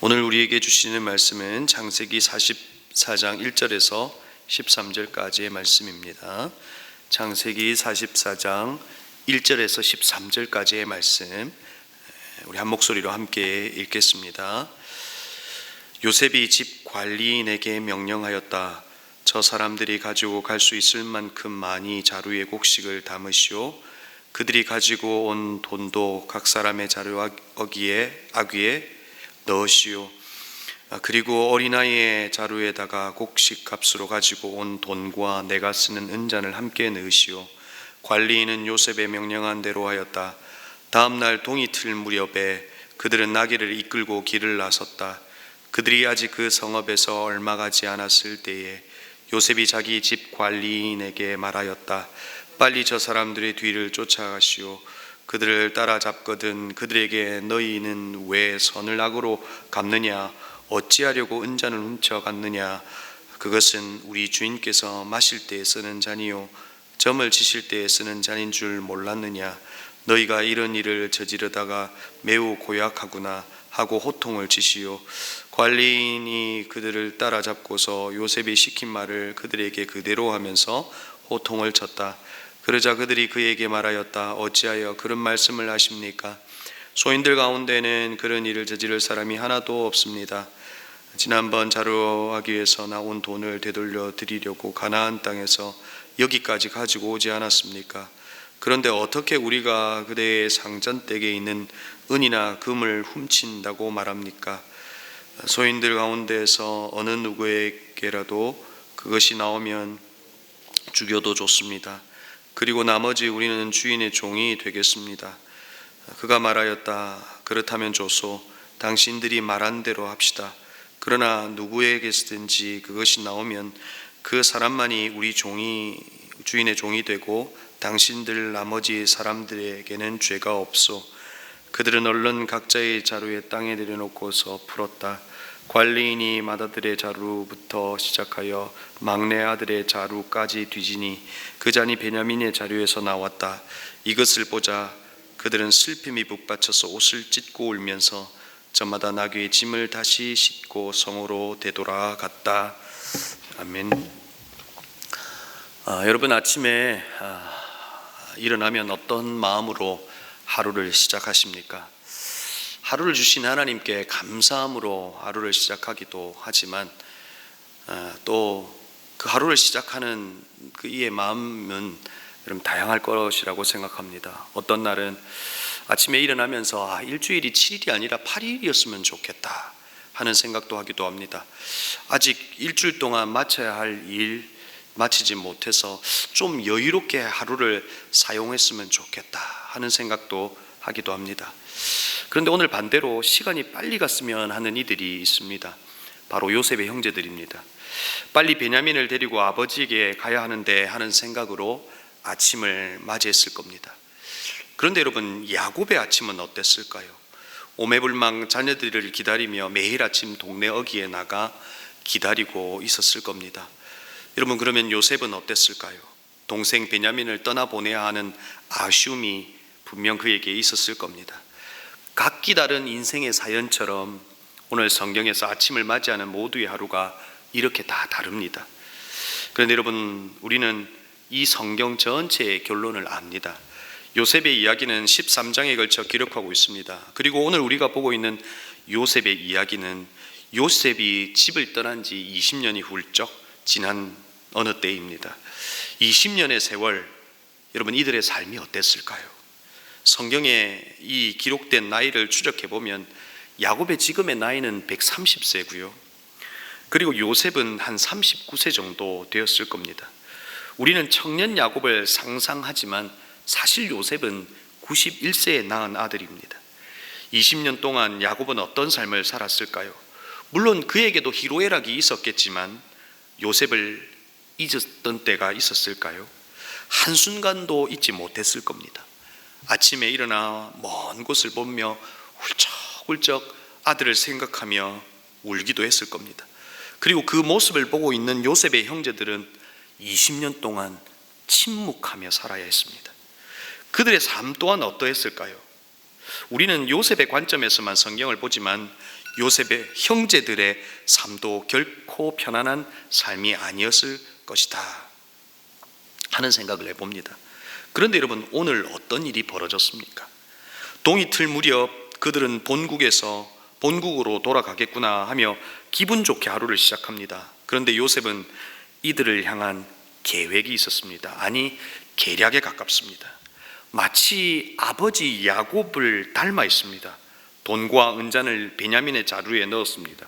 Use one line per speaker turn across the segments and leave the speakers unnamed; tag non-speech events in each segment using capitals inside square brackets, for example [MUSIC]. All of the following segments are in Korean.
오늘 우리에게 주시는 말씀은 창세기 44장 1절에서 13절까지의 말씀입니다. 창세기 44장 1절에서 13절까지의 말씀 우리 한 목소리로 함께 읽겠습니다. 요셉이 집 관리인에게 명령하였다. 저 사람들이 가지고 갈 수 있을 만큼 많이 자루에 곡식을 담으시오. 그들이 가지고 온 돈도 각 사람의 자루 어기에 아귀에 넣으시오. 아, 그리고 어린아이의 자루에다가 곡식 값으로 가지고 온 돈과 내가 쓰는 은잔을 함께 넣으시오. 관리인은 요셉의 명령한 대로 하였다. 다음 날 동이 틀 무렵에 그들은 나귀를 이끌고 길을 나섰다. 그들이 아직 그 성읍에서 얼마 가지 않았을 때에 요셉이 자기 집 관리인에게 말하였다. 빨리 저 사람들의 뒤를 쫓아가시오. 그들을 따라잡거든 그들에게 너희는 왜 선을 악으로 갚느냐? 어찌하려고 은잔을 훔쳐 갔느냐? 그것은 우리 주인께서 마실 때에 쓰는 잔이요. 점을 치실 때에 쓰는 잔인 줄 몰랐느냐? 너희가 이런 일을 저지르다가 매우 고약하구나 하고 호통을 치시오. 관리인이 그들을 따라잡고서 요셉이 시킨 말을 그들에게 그대로 하면서 호통을 쳤다 그러자 그들이 그에게 말하였다. 어찌하여 그런 말씀을 하십니까? 소인들 가운데는 그런 일을 저지를 사람이 하나도 없습니다. 지난번 자루하기 위해서 나온 돈을 되돌려 드리려고 가나안 땅에서 여기까지 가지고 오지 않았습니까? 그런데 어떻게 우리가 그대의 상전댁에 있는 은이나 금을 훔친다고 말합니까? 소인들 가운데서 어느 누구에게라도 그것이 나오면 죽여도 좋습니다. 그리고 나머지 우리는 주인의 종이 되겠습니다. 그가 말하였다. 그렇다면 좋소. 당신들이 말한 대로 합시다. 그러나 누구에게서든지 그것이 나오면 그 사람만이 우리 종이 주인의 종이 되고 당신들 나머지 사람들에게는 죄가 없소. 그들은 얼른 각자의 자루에 땅에 내려놓고서 풀었다. 관리인이 맏아들의 자루부터 시작하여 막내 아들의 자루까지 뒤지니 그 잔이 베냐민의 자루에서 나왔다. 이것을 보자 그들은 슬픔이 북받쳐서 옷을 찢고 울면서 저마다 나귀의 짐을 다시 싣고 성으로 되돌아갔다. 아멘. 아, 여러분 아침에 아, 일어나면 어떤 마음으로 하루를 시작하십니까? 하루를 주신 하나님께 감사함으로 하루를 시작하기도 하지만 어, 또그 하루를 시작하는 그 이의 마음은 여러분 다양할 것이라고 생각합니다. 어떤 날은 아침에 일어나면서 아, 일주일이 7일이 아니라 8일이었으면 좋겠다 하는 생각도 하기도 합니다. 아직 일주일 동안 마쳐야 할 일 마치지 못해서 좀 여유롭게 하루를 사용했으면 좋겠다 하는 생각도 하기도 합니다. 그런데 오늘 반대로 시간이 빨리 갔으면 하는 이들이 있습니다. 바로 요셉의 형제들입니다. 빨리 베냐민을 데리고 아버지에게 가야 하는데 하는 생각으로 아침을 맞이했을 겁니다. 그런데 여러분 야곱의 아침은 어땠을까요? 오매불망 자녀들을 기다리며 매일 아침 동네 어귀에 나가 기다리고 있었을 겁니다. 여러분 그러면 요셉은 어땠을까요? 동생 베냐민을 떠나보내야 하는 아쉬움이 분명 그에게 있었을 겁니다. 각기 다른 인생의 사연처럼 오늘 성경에서 아침을 맞이하는 모두의 하루가 이렇게 다 다릅니다. 그런데 여러분 우리는 이 성경 전체의 결론을 압니다. 요셉의 이야기는 13장에 걸쳐 기록하고 있습니다. 그리고 오늘 우리가 보고 있는 요셉의 이야기는 요셉이 집을 떠난 지 20년이 훌쩍 지난 어느 때입니다. 20년의 세월 여러분 이들의 삶이 어땠을까요? 성경에 이 기록된 나이를 추적해 보면 야곱의 지금의 나이는 130세고요. 그리고 요셉은 한 39세 정도 되었을 겁니다. 우리는 청년 야곱을 상상하지만 사실 요셉은 91세에 낳은 아들입니다. 20년 동안 야곱은 어떤 삶을 살았을까요? 물론 그에게도 희로애락이 있었겠지만 요셉을 잊었던 때가 있었을까요? 한순간도 잊지 못했을 겁니다. 아침에 일어나 먼 곳을 보며 훌쩍훌쩍 아들을 생각하며 울기도 했을 겁니다. 그리고 그 모습을 보고 있는 요셉의 형제들은 20년 동안 침묵하며 살아야 했습니다. 그들의 삶 또한 어떠했을까요? 우리는 요셉의 관점에서만 성경을 보지만 요셉의 형제들의 삶도 결코 편안한 삶이 아니었을 것이다 하는 생각을 해봅니다. 그런데 여러분 오늘 어떤 일이 벌어졌습니까? 동이틀 무렵 그들은 본국에서 본국으로 돌아가겠구나 하며 기분 좋게 하루를 시작합니다. 그런데 요셉은 이들을 향한 계획이 있었습니다. 아니 계략에 가깝습니다. 마치 아버지 야곱을 닮아 있습니다. 돈과 은잔을 베냐민의 자루에 넣었습니다.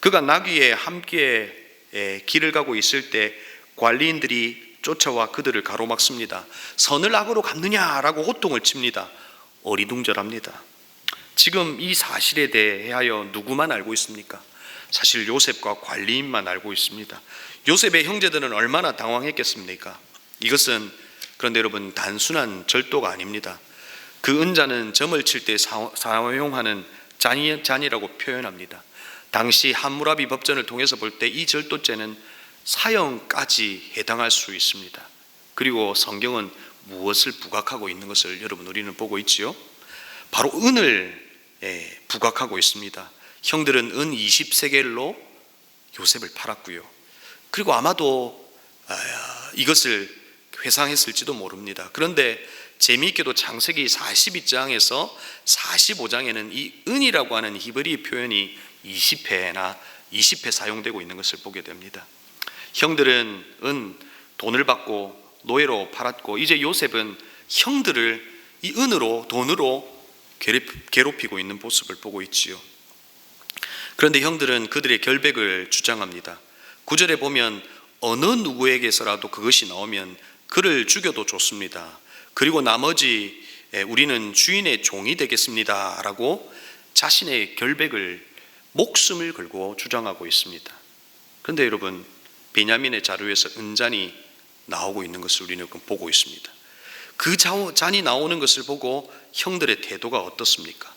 그가 나귀에 함께 에, 길을 가고 있을 때 관리인들이 쫓아와 그들을 가로막습니다. 선을 악으로 갚느냐라고 호통을 칩니다. 어리둥절합니다. 지금 이 사실에 대하여 누구만 알고 있습니까? 사실 요셉과 관리인만 알고 있습니다. 요셉의 형제들은 얼마나 당황했겠습니까? 이것은 그런데 여러분 단순한 절도가 아닙니다. 그 은자는 점을 칠 때 사용하는 잔이, 잔이라고 표현합니다. 당시 함무라비 법전을 통해서 볼 때 이 절도죄는 사형까지 해당할 수 있습니다. 그리고 성경은 무엇을 부각하고 있는 것을 여러분 우리는 보고 있지요? 바로 은을 예, 부각하고 있습니다. 형들은 은 20세겔로 요셉을 팔았고요. 그리고 아마도 아, 이것을 회상했을지도 모릅니다. 그런데 재미있게도 창세기 42장에서 45장에는 이 은이라고 하는 히브리 표현이 20회나 20회 사용되고 있는 것을 보게 됩니다. 형들은 은 돈을 받고 노예로 팔았고 이제 요셉은 형들을 이 은으로 돈으로 괴롭히고 있는 모습을 보고 있지요. 그런데 형들은 그들의 결백을 주장합니다. 구절에 보면 어느 누구에게서라도 그것이 나오면 그를 죽여도 좋습니다. 그리고 나머지 우리는 주인의 종이 되겠습니다 라고 자신의 결백을 목숨을 걸고 주장하고 있습니다. 그런데 여러분 베냐민의 자료에서 은잔이 나오고 있는 것을 우리는 보고 있습니다. 그 잔이 나오는 것을 보고 형들의 태도가 어떻습니까?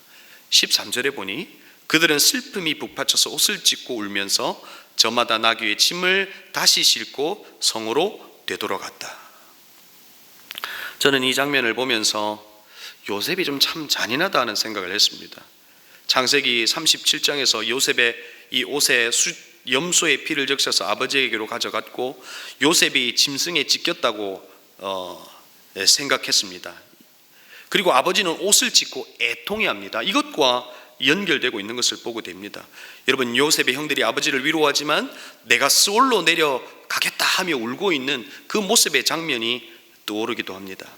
13절에 보니 그들은 슬픔이 북받쳐서 옷을 찢고 울면서 저마다 나귀의 짐을 다시 싣고 성으로 되돌아갔다. 저는 이 장면을 보면서 요셉이 좀 참 잔인하다 하는 생각을 했습니다. 창세기 37장에서 요셉의 이 수, 염소의 피를 적셔서 아버지에게로 가져갔고 요셉이 짐승에 찢겼다고 어, 네, 생각했습니다. 그리고 아버지는 옷을 찢고 애통해합니다. 이것과 연결되고 있는 것을 보고 됩니다. 여러분 요셉의 형들이 아버지를 위로하지만 내가 스올로 내려가겠다 하며 울고 있는 그 모습의 장면이 떠오르기도 합니다.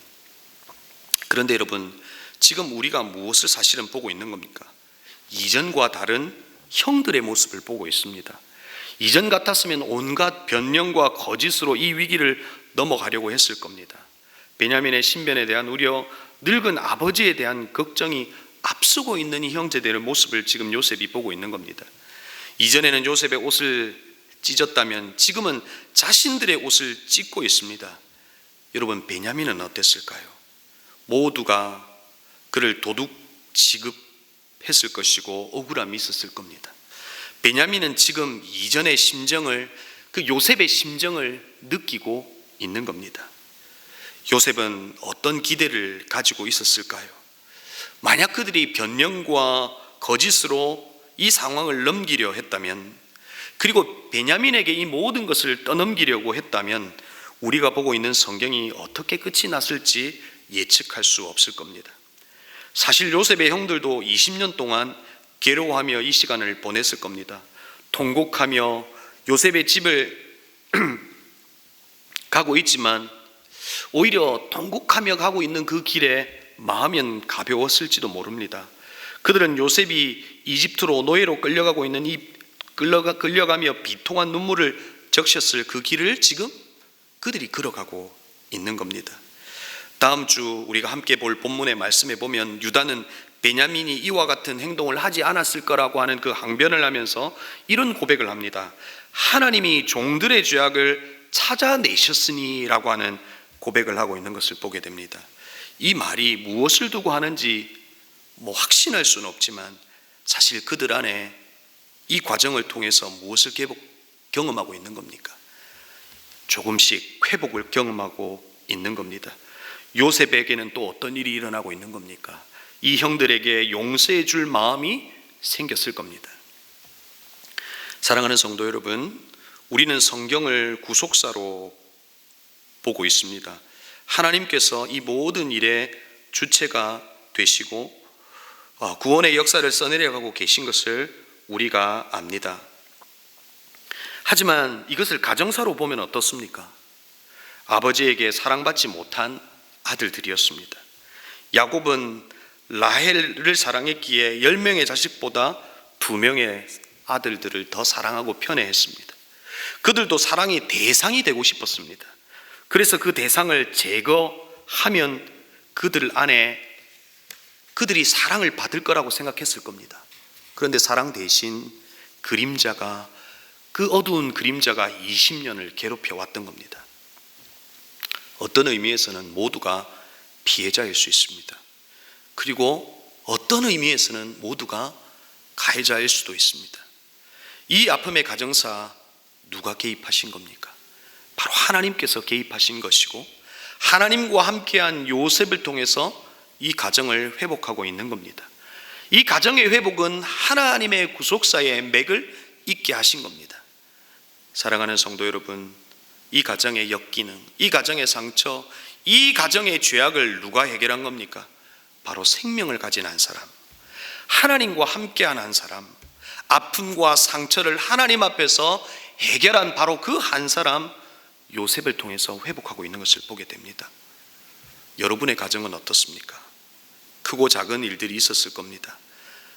그런데 여러분 지금 우리가 무엇을 사실은 보고 있는 겁니까? 이전과 다른 형들의 모습을 보고 있습니다. 이전 같았으면 온갖 변명과 거짓으로 이 위기를 넘어가려고 했을 겁니다. 베냐민의 신변에 대한 우려, 늙은 아버지에 대한 걱정이 앞서고 있는 이 형제들의 모습을 지금 요셉이 보고 있는 겁니다. 이전에는 요셉의 옷을 찢었다면 지금은 자신들의 옷을 찢고 있습니다. 여러분 베냐민은 어땠을까요? 모두가 그를 도둑 취급했을 것이고 억울함이 있었을 겁니다. 베냐민은 지금 이전의 심정을 그 요셉의 심정을 느끼고 있는 겁니다. 요셉은 어떤 기대를 가지고 있었을까요? 만약 그들이 변명과 거짓으로 이 상황을 넘기려 했다면 그리고 베냐민에게 이 모든 것을 떠넘기려고 했다면 우리가 보고 있는 성경이 어떻게 끝이 났을지 예측할 수 없을 겁니다. 사실 요셉의 형들도 20년 동안 괴로워하며 이 시간을 보냈을 겁니다. 통곡하며 요셉의 집을 [CLEARS THROAT] 가고 있지만 오히려 통곡하며 가고 있는 그 길에 마음은 가벼웠을지도 모릅니다. 그들은 요셉이 이집트로 노예로 끌려가고 있는 이 끌려가, 끌려가며 비통한 눈물을 적셨을 그 길을 지금 그들이 걸어가고 있는 겁니다. 다음 주 우리가 함께 볼 본문의 말씀에 보면 유다는 베냐민이 이와 같은 행동을 하지 않았을 거라고 하는 그 항변을 하면서 이런 고백을 합니다. 하나님이 종들의 죄악을 찾아내셨으니라고 하는 고백을 하고 있는 것을 보게 됩니다. 이 말이 무엇을 두고 하는지 뭐 확신할 수는 없지만 사실 그들 안에 이 과정을 통해서 무엇을 경험하고 있는 겁니까? 조금씩 회복을 경험하고 있는 겁니다. 요셉에게는 또 어떤 일이 일어나고 있는 겁니까? 이 형들에게 용서해 줄 마음이 생겼을 겁니다. 사랑하는 성도 여러분, 우리는 성경을 구속사로 보고 있습니다. 하나님께서 이 모든 일의 주체가 되시고 어, 구원의 역사를 써내려가고 계신 것을 우리가 압니다. 하지만 이것을 가정사로 보면 어떻습니까? 아버지에게 사랑받지 못한 아들들이었습니다. 야곱은 라헬을 사랑했기에 열 명의 자식보다 두 명의 아들들을 더 사랑하고 편애했습니다. 그들도 사랑의 대상이 되고 싶었습니다. 그래서 그 대상을 제거하면 그들 안에 그들이 사랑을 받을 거라고 생각했을 겁니다. 그런데 사랑 대신 그림자가 그 어두운 그림자가 20년을 괴롭혀 왔던 겁니다. 어떤 의미에서는 모두가 피해자일 수 있습니다. 그리고 어떤 의미에서는 모두가 가해자일 수도 있습니다. 이 아픔의 가정사 누가 개입하신 겁니까? 바로 하나님께서 개입하신 것이고 하나님과 함께한 요셉을 통해서 이 가정을 회복하고 있는 겁니다. 이 가정의 회복은 하나님의 구속사의 맥을 잇게 하신 겁니다. 사랑하는 성도 여러분, 이 가정의 역기능, 이 가정의 상처, 이 가정의 죄악을 누가 해결한 겁니까? 바로 생명을 가진 한 사람, 하나님과 함께한 한 사람, 아픔과 상처를 하나님 앞에서 해결한 바로 그 한 사람 요셉을 통해서 회복하고 있는 것을 보게 됩니다. 여러분의 가정은 어떻습니까? 크고 작은 일들이 있었을 겁니다.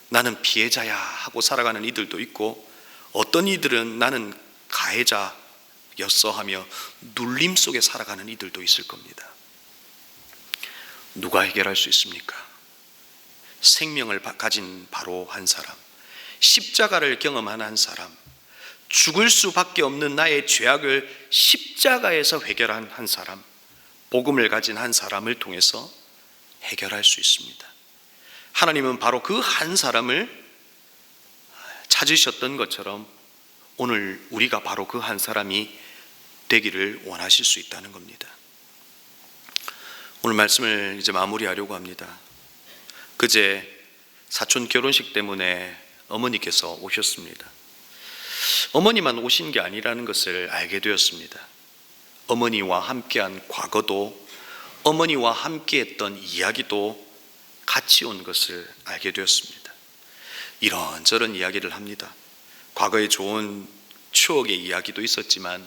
나는 피해자야 하고 살아가는 이들도 있고 어떤 이들은 나는 가해자였어 하며 눌림 속에 살아가는 이들도 있을 겁니다. 누가 해결할 수 있습니까? 생명을 가진 바로 한 사람, 십자가를 경험한 한 사람, 죽을 수밖에 없는 나의 죄악을 십자가에서 해결한 한 사람, 복음을 가진 한 사람을 통해서 해결할 수 있습니다. 하나님은 바로 그 한 사람을 찾으셨던 것처럼 오늘 우리가 바로 그 한 사람이 되기를 원하실 수 있다는 겁니다. 오늘 말씀을 이제 마무리하려고 합니다. 그제 사촌 결혼식 때문에 어머니께서 오셨습니다. 어머니만 오신 게 아니라는 것을 알게 되었습니다. 어머니와 함께한 과거도 어머니와 함께했던 이야기도 같이 온 것을 알게 되었습니다. 이런저런 이야기를 합니다. 과거의 좋은 추억의 이야기도 있었지만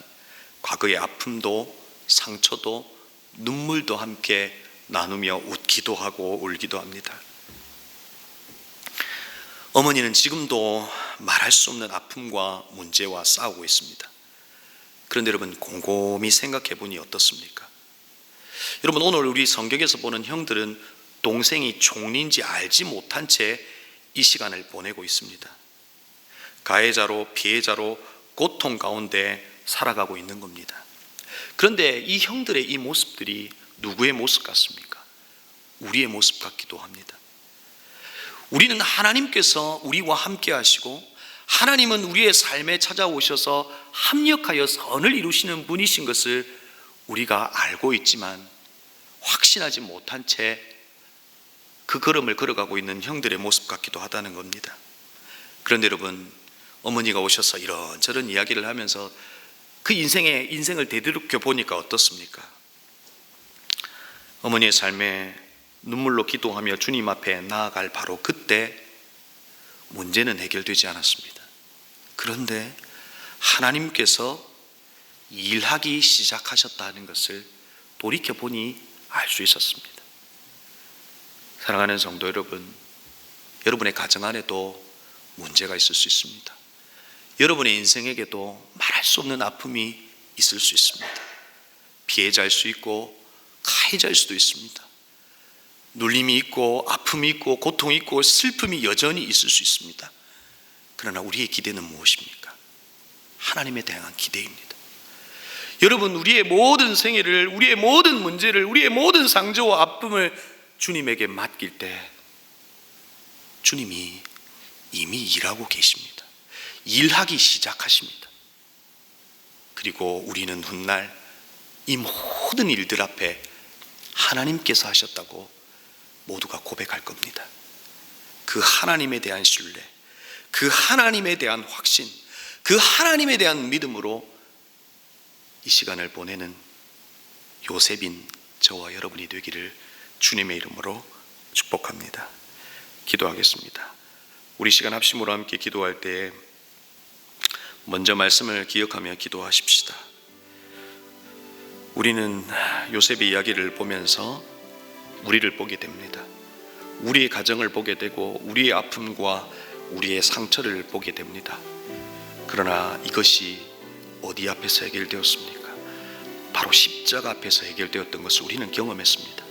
과거의 아픔도 상처도 눈물도 함께 나누며 웃기도 하고 울기도 합니다. 어머니는 지금도 말할 수 없는 아픔과 문제와 싸우고 있습니다. 그런데 여러분 곰곰이 생각해 보니 어떻습니까? 여러분 오늘 우리 성경에서 보는 형들은 동생이 종인지 알지 못한 채 이 시간을 보내고 있습니다. 가해자로 피해자로 고통 가운데 살아가고 있는 겁니다. 그런데 이 형들의 이 모습들이 누구의 모습 같습니까? 우리의 모습 같기도 합니다. 우리는 하나님께서 우리와 함께 하시고 하나님은 우리의 삶에 찾아오셔서 합력하여 선을 이루시는 분이신 것을 우리가 알고 있지만 확신하지 못한 채 그 걸음을 걸어가고 있는 형들의 모습 같기도 하다는 겁니다. 그런데 여러분, 어머니가 오셔서 이런저런 이야기를 하면서 그 인생의 인생을 되돌려 보니까 어떻습니까? 어머니의 삶에 눈물로 기도하며 주님 앞에 나아갈 바로 그때 문제는 해결되지 않았습니다. 그런데 하나님께서 일하기 시작하셨다는 것을 돌이켜 보니 알 수 있었습니다. 사랑하는 성도 여러분, 여러분의 가정 안에도 문제가 있을 수 있습니다. 여러분의 인생에게도 말할 수 없는 아픔이 있을 수 있습니다. 피해자일 수 있고 가해자일 수도 있습니다. 눌림이 있고 아픔이 있고 고통이 있고 슬픔이 여전히 있을 수 있습니다. 그러나 우리의 기대는 무엇입니까? 하나님에 대한 기대입니다. 여러분 우리의 모든 생애를 우리의 모든 문제를 우리의 모든 상처와 아픔을 주님에게 맡길 때 주님이 이미 일하고 계십니다. 일하기 시작하십니다. 그리고 우리는 훗날 이 모든 일들 앞에 하나님께서 하셨다고 모두가 고백할 겁니다. 그 하나님에 대한 신뢰, 그 하나님에 대한 확신, 그그 하나님에 대한 믿음으로 이 시간을 보내는 요셉인 저와 여러분이 되기를 주님의 이름으로 축복합니다. 기도하겠습니다. 우리 시간 합심으로 함께 기도할 때 먼저 말씀을 기억하며 기도하십시다. 우리는 요셉의 이야기를 보면서 우리를 보게 됩니다. 우리의 가정을 보게 되고 우리의 아픔과 우리의 상처를 보게 됩니다. 그러나 이것이 어디 앞에서 해결되었습니까? 바로 십자가 앞에서 해결되었던 것을 우리는 경험했습니다.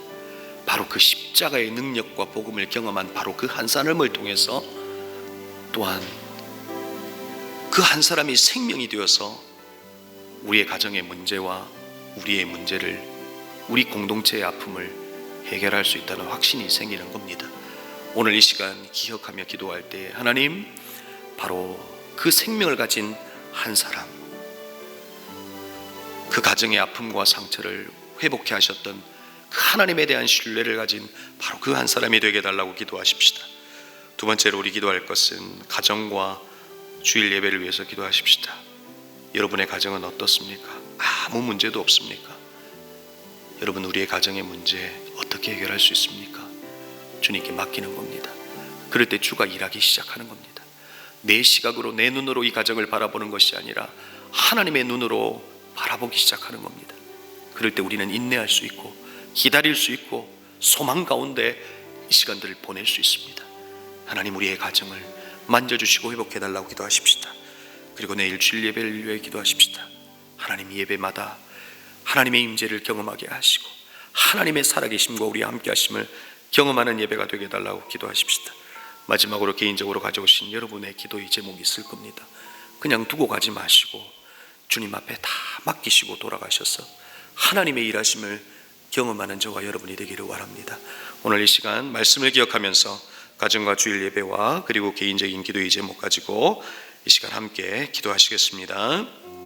바로 그 십자가의 능력과 복음을 경험한 바로 그 한 사람을 통해서 또한 그 한 사람이 생명이 되어서 우리의 가정의 문제와 우리의 문제를 우리 공동체의 아픔을 해결할 수 있다는 확신이 생기는 겁니다. 오늘 이 시간 기억하며 기도할 때 하나님 바로 그 생명을 가진 한 사람 그 가정의 아픔과 상처를 회복해 하셨던 그 하나님에 대한 신뢰를 가진 바로 그 한 사람이 되게 달라고 기도하십시다. 두 번째로 우리 기도할 것은 가정과 주일 예배를 위해서 기도하십시다. 여러분의 가정은 어떻습니까? 아무 문제도 없습니까? 여러분 우리의 가정의 문제 어떻게 해결할 수 있습니까? 주님께 맡기는 겁니다. 그럴 때 주가 일하기 시작하는 겁니다. 내 시각으로 내 눈으로 이 가정을 바라보는 것이 아니라 하나님의 눈으로 바라보기 시작하는 겁니다. 그럴 때 우리는 인내할 수 있고 기다릴 수 있고 소망 가운데 이 시간들을 보낼 수 있습니다. 하나님 우리의 가정을 만져주시고 회복해 달라고 기도하십시다. 그리고 내일 주일 예배를 위해 기도하십시다. 하나님 예배마다 하나님의 임재를 경험하게 하시고 하나님의 살아계심과 우리 함께 하심을 경험하는 예배가 되게 해달라고 기도하십시다. 마지막으로 개인적으로 가져오신 여러분의 기도의 제목이 있을 겁니다. 그냥 두고 가지 마시고 주님 앞에 다 맡기시고 돌아가셔서 하나님의 일하심을 경험하는 저와 여러분이 되기를 바랍니다. 오늘 이 시간 말씀을 기억하면서 가정과 주일 예배와 그리고 개인적인 기도의 제목 가지고 이 시간 함께 기도하시겠습니다.